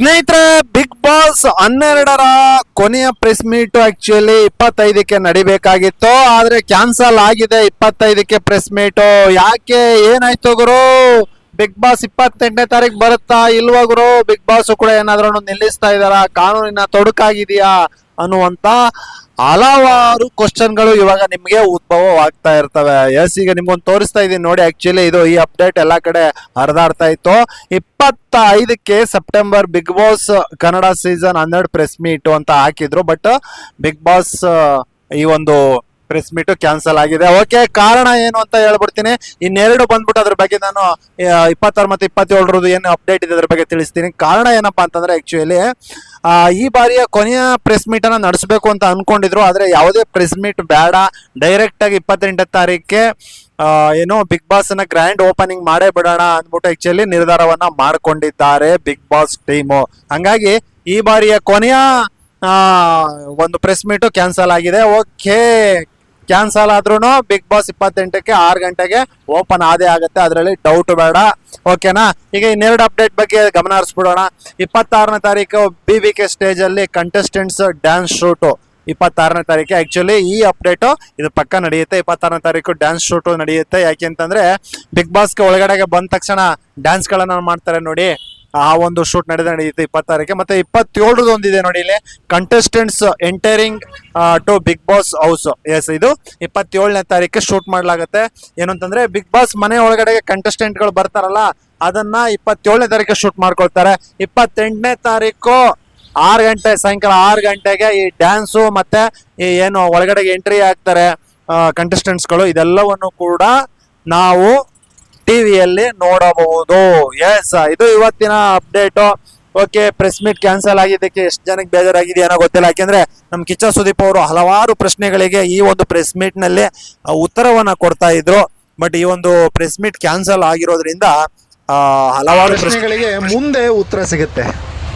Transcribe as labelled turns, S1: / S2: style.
S1: ಸ್ನೇಹಿತರೆ big boss ಹನ್ನೆರಡರ ಕೊನೆಯ ಪ್ರೆಸ್ ಮೀಟ್ ಆಕ್ಚುಲಿ ಇಪ್ಪತ್ತೈದಕ್ಕೆ ನಡಿಬೇಕಾಗಿತ್ತು. ಆದ್ರೆ ಕ್ಯಾನ್ಸಲ್ ಆಗಿದೆ ಇಪ್ಪತ್ತೈದಕ್ಕೆ ಪ್ರೆಸ್ ಮೀಟ್ ಯಾಕೆ? ಏನಾಯ್ತು ಗುರು? ಬಿಗ್ ಬಾಸ್ ಇಪ್ಪತ್ತೆಂಟನೇ ತಾರೀಕು ಬರುತ್ತಾ ಇಲ್ವಾ ಗುರು? ಬಿಗ್ ಬಾಸ್ ಕೂಡ ಏನಾದ್ರೂ ನಿಲ್ಲಿಸ್ತಾ ಇದಾರ ಕಾನೂನಿನ ತೊಡಕಾಗಿದೆಯಾ ಅನ್ನುವಂತ ಹಲವಾರು ಕ್ವಶನ್ಗಳು ಇವಾಗ ನಿಮಗೆ ಉದ್ಭವವಾಗ್ತಾ ಇರ್ತವೆ. ಎಸ್ ಈಗ ನಿಮ್ಗೊಂದು ತೋರಿಸ್ತಾ ಇದೀನಿ ನೋಡಿ ಆಕ್ಚುಲಿ ಇದು ಈ ಅಪ್ಡೇಟ್ ಎಲ್ಲ ಕಡೆ ಹರಿದಾಡ್ತಾ ಇತ್ತು. ಇಪ್ಪತ್ತ ಐದಕ್ಕೆ September big boss Kannada season ಹನ್ನೆರಡು ಪ್ರೆಸ್ ಮೀಟ್ ಅಂತ ಹಾಕಿದ್ರು. ಬಟ್ ಬಿಗ್ ಬಾಸ್ ಈ ಒಂದು ಪ್ರೆಸ್ ಮೀಟ್ ಕ್ಯಾನ್ಸಲ್ ಆಗಿದೆ. ಓಕೆ ಕಾರಣ ಏನು ಅಂತ ಹೇಳ್ಬಿಡ್ತೀನಿ. ಇನ್ನೆರಡು ಬಂದ್ಬಿಟ್ಟು ಅದ್ರ ಬಗ್ಗೆ ನಾನು ಇಪ್ಪತ್ತಾರು ಮತ್ತೆ ಇಪ್ಪತ್ತೇಳರದು ಏನು ಅಪ್ಡೇಟ್ ಇದೆ ಅದ್ರ ಬಗ್ಗೆ ತಿಳಿಸ್ತೀನಿ. ಕಾರಣ ಏನಪ್ಪಾ ಅಂತಂದ್ರೆ ಆಕ್ಚುಲಿ ಈ ಬಾರಿಯ ಕೊನೆಯ ಪ್ರೆಸ್ ಮೀಟ್ ಅನ್ನ ನಡೆಸಬೇಕು ಅಂತ ಅನ್ಕೊಂಡಿದ್ರು, ಆದ್ರೆ ಯಾವುದೇ ಪ್ರೆಸ್ ಮೀಟ್ ಬೇಡ. ಡೈರೆಕ್ಟ್ ಆಗಿ ಇಪ್ಪತ್ತೆಂಟನೇ ತಾರೀಕೆ ಏನು ಬಿಗ್ ಬಾಸ್ನ ಗ್ರ್ಯಾಂಡ್ ಓಪನಿಂಗ್ ಮಾಡೇ ಬಿಡೋಣ ಅಂದ್ಬಿಟ್ಟು ಆಕ್ಚುಲಿ ನಿರ್ಧಾರವನ್ನ ಮಾಡ್ಕೊಂಡಿದ್ದಾರೆ ಬಿಗ್ ಬಾಸ್ ಟೀಮು ಹಂಗಾಗಿ ಈ ಬಾರಿಯ ಕೊನೆಯ ಒಂದು ಪ್ರೆಸ್ ಮೀಟು ಕ್ಯಾನ್ಸಲ್ ಆಗಿದೆ. ಓಕೆ ಕ್ಯಾನ್ಸಲ್ ಆದ್ರೂ ಬಿಗ್ ಬಾಸ್ ಇಪ್ಪತ್ತೆಂಟಕ್ಕೆ ಆರು ಗಂಟೆಗೆ ಓಪನ್ ಆದೇ ಆಗುತ್ತೆ. ಅದರಲ್ಲಿ ಡೌಟ್ ಬೇಡ. ಓಕೆನಾ ಈಗ ಇನ್ನೆರಡು ಅಪ್ಡೇಟ್ ಬಗ್ಗೆ ಗಮನ ಹರಿಸ್ಬಿಡೋಣ. ಇಪ್ಪತ್ತಾರನೇ ತಾರೀಕು ಬಿ ಬಿ ಕೆ ಸ್ಟೇಜ್ ಅಲ್ಲಿ ಕಂಟೆಸ್ಟೆಂಟ್ಸ್ ಡ್ಯಾನ್ಸ್ ಶೂಟು ಇಪ್ಪತ್ತಾರನೇ ತಾರೀಕು. ಆ್ಯಕ್ಚುಲಿ ಈ ಅಪ್ಡೇಟು ಇದು ಪಕ್ಕ ನಡೆಯುತ್ತೆ. ಇಪ್ಪತ್ತಾರನೇ ತಾರೀಕು ಡ್ಯಾನ್ಸ್ ಶೂಟು ನಡೆಯುತ್ತೆ. ಯಾಕೆ ಅಂತಂದ್ರೆ ಬಿಗ್ ಬಾಸ್ಗೆ ಒಳಗಡೆಗೆ ಬಂದ ತಕ್ಷಣ ಡ್ಯಾನ್ಸ್ಗಳನ್ನು ಮಾಡ್ತಾರೆ ನೋಡಿ. ಆ ಒಂದು ಶೂಟ್ ನಡೆದ ನಡೆಯುತ್ತೆ ಇಪ್ಪತ್ತಾರಕ್ಕೆ. ಮತ್ತೆ ಇಪ್ಪತ್ತೇಳರದ್ದು ಒಂದಿದೆ ನೋಡಿ ಇಲ್ಲಿ. Contestants entering to big boss house yes ಇದು ಇಪ್ಪತ್ತೇಳನೇ ತಾರೀಕು ಶೂಟ್ ಮಾಡಲಾಗುತ್ತೆ. ಏನು ಅಂತಂದ್ರೆ ಬಿಗ್ ಬಾಸ್ ಮನೆ ಒಳಗಡೆಗೆ ಕಂಟೆಸ್ಟೆಂಟ್ಗಳು ಬರ್ತಾರಲ್ಲ, ಅದನ್ನ ಇಪ್ಪತ್ತೇಳನೇ ತಾರೀಕು ಶೂಟ್ ಮಾಡ್ಕೊಳ್ತಾರೆ. ಇಪ್ಪತ್ತೆಂಟನೇ ತಾರೀಕು ಆರು ಗಂಟೆ, ಸಾಯಂಕಾಲ ಆರು ಗಂಟೆಗೆ ಈ ಡ್ಯಾನ್ಸು ಮತ್ತೆ ಈ ಏನು ಒಳಗಡೆಗೆ ಎಂಟ್ರಿ ಆಗ್ತಾರೆ ಕಂಟೆಸ್ಟೆಂಟ್ಸ್ಗಳು ಇದೆಲ್ಲವನ್ನು ಕೂಡ ನಾವು ಟಿವಿಯಲ್ಲಿ ನೋಡಬಹುದು. ಎಸ್ ಇದು ಇವತ್ತಿನ update okay press meet cancel ಆಗಿದ್ದಕ್ಕೆ ಎಷ್ಟು ಜನಕ್ಕೆ ಬೇಜಾರಾಗಿದೆ ಏನೋ ಗೊತ್ತಿಲ್ಲ. ಯಾಕೆಂದ್ರೆ ನಮ್ಮ ಕಿಚ್ಚ ಸುದೀಪ್ ಅವರು ಹಲವಾರು ಪ್ರಶ್ನೆಗಳಿಗೆ ಈ ಒಂದು ಪ್ರೆಸ್ ಮೀಟ್ನಲ್ಲಿ ಉತ್ತರವನ್ನ ಕೊಡ್ತಾ ಇದ್ರು. ಬಟ್ ಈ ಒಂದು ಪ್ರೆಸ್ ಮೀಟ್ ಕ್ಯಾನ್ಸಲ್ ಆಗಿರೋದ್ರಿಂದ ಹಲವಾರು
S2: ಪ್ರಶ್ನೆಗಳಿಗೆ ಮುಂದೆ ಉತ್ತರ ಸಿಗುತ್ತೆ.